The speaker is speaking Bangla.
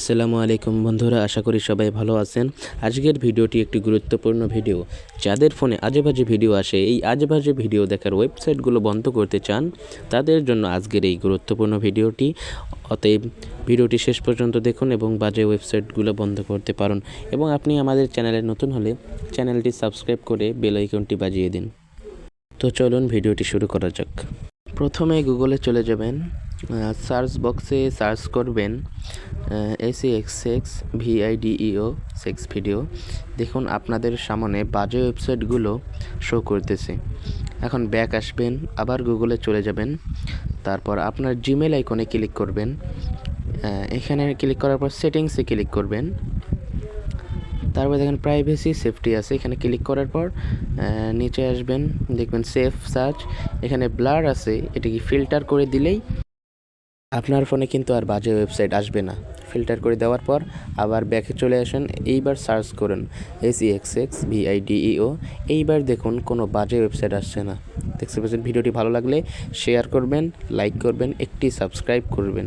আসসালামু আলাইকুম বন্ধুরা, আশা করি সবাই ভালো আছেন। আজকের ভিডিওটি একটি গুরুত্বপূর্ণ ভিডিও। যাদের ফোনে আজে বাজে ভিডিও আসে, এই আজে বাজে ভিডিও দেখার ওয়েবসাইটগুলো বন্ধ করতে চান, তাদের জন্য আজকের এই গুরুত্বপূর্ণ ভিডিওটি। অতএব ভিডিওটি শেষ পর্যন্ত দেখুন এবং বাজে ওয়েবসাইটগুলো বন্ধ করতে পারুন এবং আপনি আমাদের চ্যানেলে নতুন হলে চ্যানেলটি সাবস্ক্রাইব করে বেল আইকনটি বাজিয়ে দিন। তো চলুন ভিডিওটি শুরু করা যাক। প্রথমে গুগলে চলে যাবেন। সার্চ বক্সে সার্চ করবেন AC X X V I D E O sex video দেখুন আপনাদের সামনে বাজে ওয়েবসাইটগুলো শো করতেছে। এখন ব্যাক আসবেন, আবার গুগলে চলে যাবেন। তারপর আপনার জিমেল আইকনে ক্লিক করবেন। এখানে ক্লিক করার পর সেটিংসে ক্লিক করবেন। তারপর দেখেন প্রাইভেসি সেফটি আছে। এখানে ক্লিক করার পর নিচে আসবেন, দেখবেন সেফ সার্চ এখানে ব্লার আছে, এটাকে ফিল্টার করে দিলেই আপনার ফোনে কিন্তু আর বাজে ওয়েবসাইট আসবে না। ফিল্টার করে দেওয়ার পর আবার ব্যাকে চলে আসেন, এইবার সার্চ করুন এক্স এক্স ভিআইডিইও এইবার দেখুন কোনো বাজে ওয়েবসাইট আসছে না। দেখতে পাচ্ছেন, ভিডিওটি ভালো লাগলে শেয়ার করবেন লাইক করবেন, একটি সাবস্ক্রাইব করবেন।